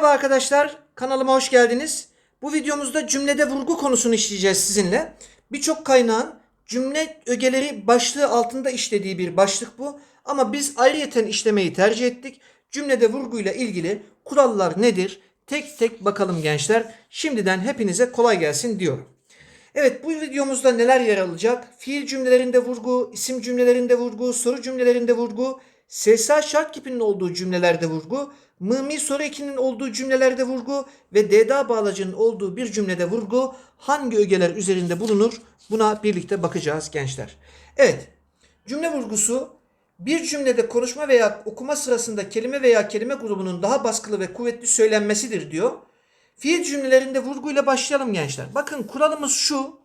Merhaba arkadaşlar, kanalıma hoş geldiniz. Bu videomuzda cümlede vurgu konusunu işleyeceğiz sizinle. Birçok kaynağın cümle ögeleri başlığı altında işlediği bir başlık bu. Ama biz ayrıyeten işlemeyi tercih ettik. Cümlede vurguyla ilgili kurallar nedir? Tek tek bakalım gençler. Şimdiden hepinize kolay gelsin diyorum. Evet bu videomuzda neler yer alacak? Fiil cümlelerinde vurgu, isim cümlelerinde vurgu, soru cümlelerinde vurgu, SSA şart kipinin olduğu cümlelerde vurgu, mımi soru ekinin olduğu cümlelerde vurgu ve DDA bağlacının olduğu bir cümlede vurgu hangi ögeler üzerinde bulunur? Buna birlikte bakacağız gençler. Evet cümle vurgusu bir cümlede konuşma veya okuma sırasında kelime veya kelime grubunun daha baskılı ve kuvvetli söylenmesidir diyor. Fiil cümlelerinde vurguyla başlayalım gençler. Bakın kuralımız şu.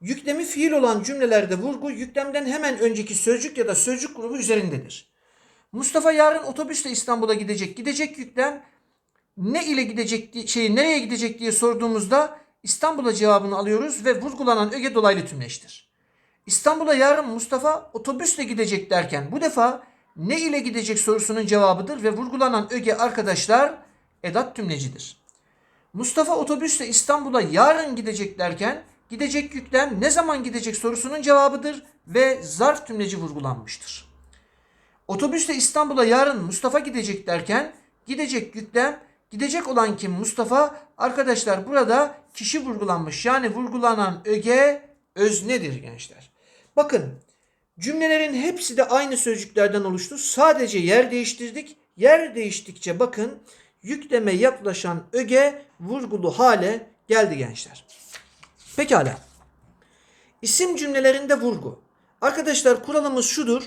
Yüklemi fiil olan cümlelerde vurgu yüklemden hemen önceki sözcük ya da sözcük grubu üzerindedir. Mustafa yarın otobüsle İstanbul'a gidecek. Gidecek yüklem ne ile gidecek şey nereye gidecek diye sorduğumuzda İstanbul'a cevabını alıyoruz ve vurgulanan öge dolaylı tümleştir. İstanbul'a yarın Mustafa otobüsle gidecek derken bu defa ne ile gidecek sorusunun cevabıdır ve vurgulanan öge arkadaşlar edat tümlecidir. Mustafa otobüsle İstanbul'a yarın gidecek derken gidecek yüklem ne zaman gidecek sorusunun cevabıdır ve zarf tümleci vurgulanmıştır. Otobüsle İstanbul'a yarın Mustafa gidecek derken gidecek yüklem gidecek olan kim Mustafa? Arkadaşlar burada kişi vurgulanmış. Yani vurgulanan öge öznedir gençler. Bakın cümlelerin hepsi de aynı sözcüklerden oluştu. Sadece yer değiştirdik. Yer değiştikçe bakın yükleme yaklaşan öge vurgulu hale geldi gençler. Pekala. İsim cümlelerinde vurgu. Arkadaşlar kuralımız şudur.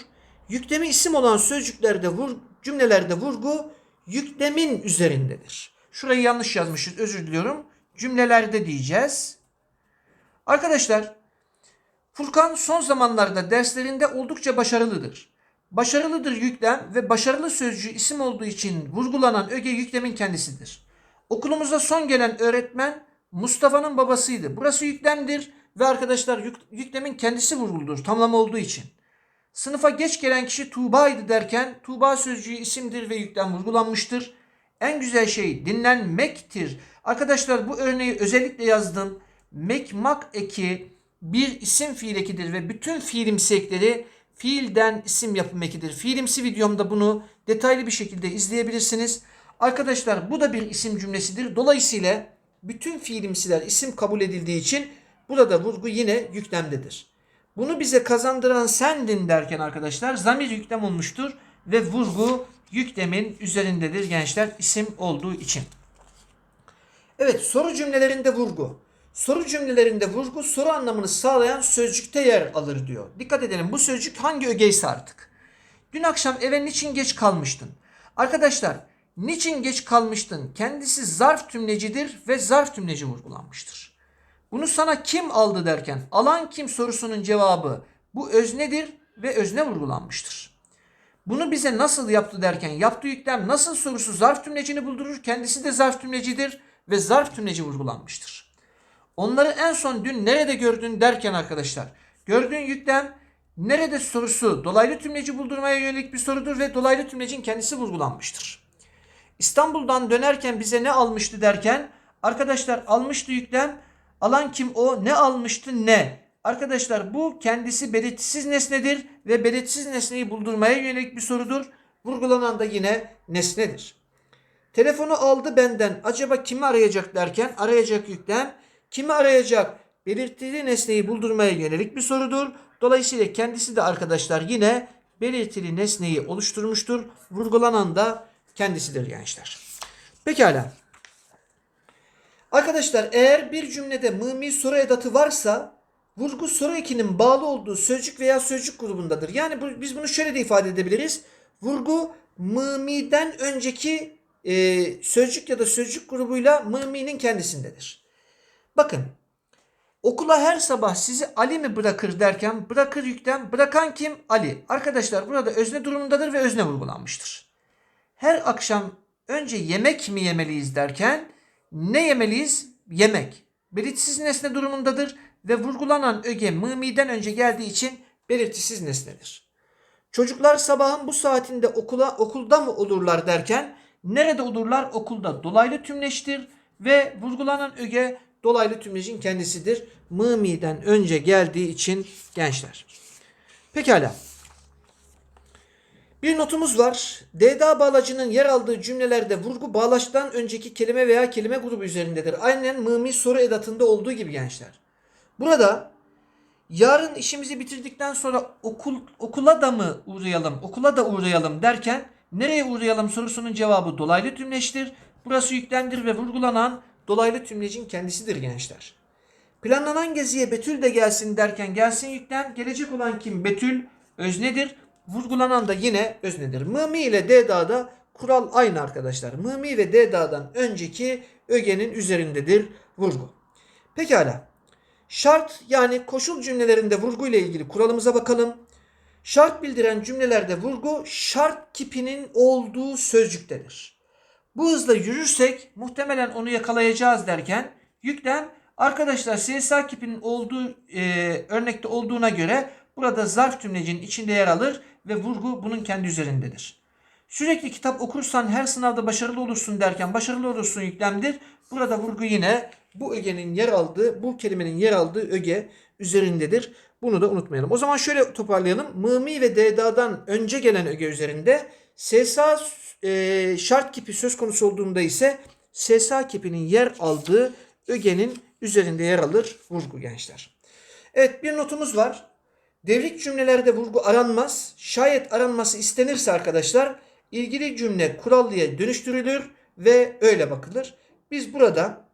Yüklemi isim olan sözcüklerde vur, cümlelerde vurgu yüklemin üzerindedir. Şurayı yanlış yazmışız özür diliyorum. Cümlelerde diyeceğiz. Arkadaşlar Furkan son zamanlarda derslerinde oldukça başarılıdır. Başarılıdır yüklem ve başarılı sözcüğü isim olduğu için vurgulanan öge yüklemin kendisidir. Okulumuza son gelen öğretmen Mustafa'nın babasıydı. Burası yüklemdir ve arkadaşlar yük, yüklemin kendisi vurguludur tamlama olduğu için. Sınıfa geç gelen kişi Tuğba'ydı derken Tuğba sözcüğü isimdir ve yüklem vurgulanmıştır. En güzel şey dinlenmektir. Arkadaşlar bu örneği özellikle yazdım. Mekmak eki bir isim fiil ekidir ve bütün fiilimsi ekleri fiilden isim yapım ekidir. Fiilimsi videomda bunu detaylı bir şekilde izleyebilirsiniz. Arkadaşlar bu da bir isim cümlesidir. Dolayısıyla bütün fiilimsiler isim kabul edildiği için burada vurgu yine yüklemdedir. Bunu bize kazandıran sendin derken arkadaşlar zamir yüklem olmuştur ve vurgu yüklemin üzerindedir gençler isim olduğu için. Evet soru cümlelerinde vurgu. Soru cümlelerinde vurgu soru anlamını sağlayan sözcükte yer alır diyor. Dikkat edelim bu sözcük hangi ögeyse artık. Dün akşam eve niçin geç kalmıştın? Arkadaşlar niçin geç kalmıştın? Kendisi zarf tümlecidir ve zarf tümleci vurgulanmıştır. Bunu sana kim aldı derken alan kim sorusunun cevabı bu öznedir ve özne vurgulanmıştır. Bunu bize nasıl yaptı derken yaptığı yüklem nasıl sorusu zarf tümlecini buldurur. Kendisi de zarf tümlecidir ve zarf tümleci vurgulanmıştır. Onları en son dün nerede gördün derken arkadaşlar gördüğün yüklem nerede sorusu dolaylı tümleci buldurmaya yönelik bir sorudur ve dolaylı tümlecin kendisi vurgulanmıştır. İstanbul'dan dönerken bize ne almıştı derken arkadaşlar almıştı yüklem alan kim o ne almıştı ne Arkadaşlar bu kendisi belirtisiz nesnedir ve belirtisiz nesneyi buldurmaya yönelik bir sorudur. Vurgulanan da yine nesnedir. Telefonu aldı benden acaba kimi arayacak derken arayacak yüklem kimi arayacak belirtili nesneyi buldurmaya yönelik bir sorudur. Dolayısıyla kendisi de arkadaşlar yine belirtili nesneyi oluşturmuştur. Vurgulanan da kendisidir gençler. Pekala. Arkadaşlar eğer bir cümlede mımi soru edatı varsa vurgu soru ekinin bağlı olduğu sözcük veya sözcük grubundadır. Yani bu, biz bunu şöyle de ifade edebiliriz. Vurgu mımiden önceki e, sözcük ya da sözcük grubuyla mıminin kendisindedir. Bakın okula her sabah sizi Ali mi bırakır derken bırakır yüklem bırakan kim? Ali. Arkadaşlar burada özne durumundadır ve özne vurgulanmıştır. Her akşam önce yemek mi yemeliyiz derken ne yemeliyiz? Yemek. Belirtisiz nesne durumundadır ve vurgulanan öge mımiden önce geldiği için belirtisiz nesnedir. Çocuklar sabahın bu saatinde okula okulda mı olurlar derken Nerede olurlar? Okulda. Dolaylı tümleştir ve vurgulanan öge dolaylı tümlecin kendisidir. Mımi'den önce geldiği için gençler. Pekala. Bir notumuz var. DDA bağlacının yer aldığı cümlelerde vurgu bağlaçtan önceki kelime veya kelime grubu üzerindedir. Aynen mımi soru edatında olduğu gibi gençler. Burada yarın işimizi bitirdikten sonra okul okula da mı uğrayalım, okula da uğrayalım derken nereye uğrayalım sorusunun cevabı dolaylı tümleçtir. Burası yüklendir ve vurgulanan dolaylı tümlecin kendisidir gençler. Planlanan geziye Betül de gelsin derken gelsin yüklen. Gelecek olan kim? Betül öznedir. Vurgulanan da yine öznedir. Mımi ile D'da'da kural aynı arkadaşlar. Mımi ve D'da'dan önceki ögenin üzerindedir vurgu. Pekala. Şart yani koşul cümlelerinde vurgu ile ilgili kuralımıza bakalım. Şart bildiren cümlelerde vurgu şart kipinin olduğu sözcüktedir. Bu hızla yürürsek muhtemelen onu yakalayacağız derken yüklem arkadaşlar CSA kipinin olduğu e, örnekte olduğuna göre burada zarf tümlecinin içinde yer alır ve vurgu bunun kendi üzerindedir. Sürekli kitap okursan her sınavda başarılı olursun derken başarılı olursun yüklemdir. Burada vurgu yine bu ögenin yer aldığı, bu kelimenin yer aldığı öge üzerindedir. Bunu da unutmayalım. O zaman şöyle toparlayalım. Mımi ve DDA'dan önce gelen öge üzerinde SSA e, şart kipi söz konusu olduğunda ise SSA kipinin yer aldığı ögenin üzerinde yer alır vurgu gençler. Evet bir notumuz var. Devrik cümlelerde vurgu aranmaz. Şayet aranması istenirse arkadaşlar ilgili cümle kurallıya dönüştürülür ve öyle bakılır. Biz burada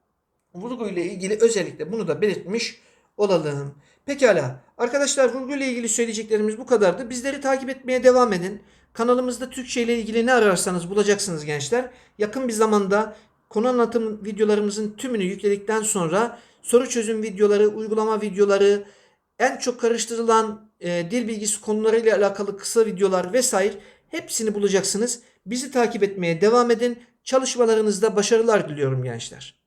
vurgu ile ilgili özellikle bunu da belirtmiş olalım. Pekala arkadaşlar vurgu ile ilgili söyleyeceklerimiz bu kadardı. Bizleri takip etmeye devam edin. Kanalımızda Türkçe ile ilgili ne ararsanız bulacaksınız gençler. Yakın bir zamanda konu anlatım videolarımızın tümünü yükledikten sonra soru çözüm videoları, uygulama videoları, en çok karıştırılan e, dil bilgisi konularıyla alakalı kısa videolar vesaire hepsini bulacaksınız. Bizi takip etmeye devam edin. Çalışmalarınızda başarılar diliyorum gençler.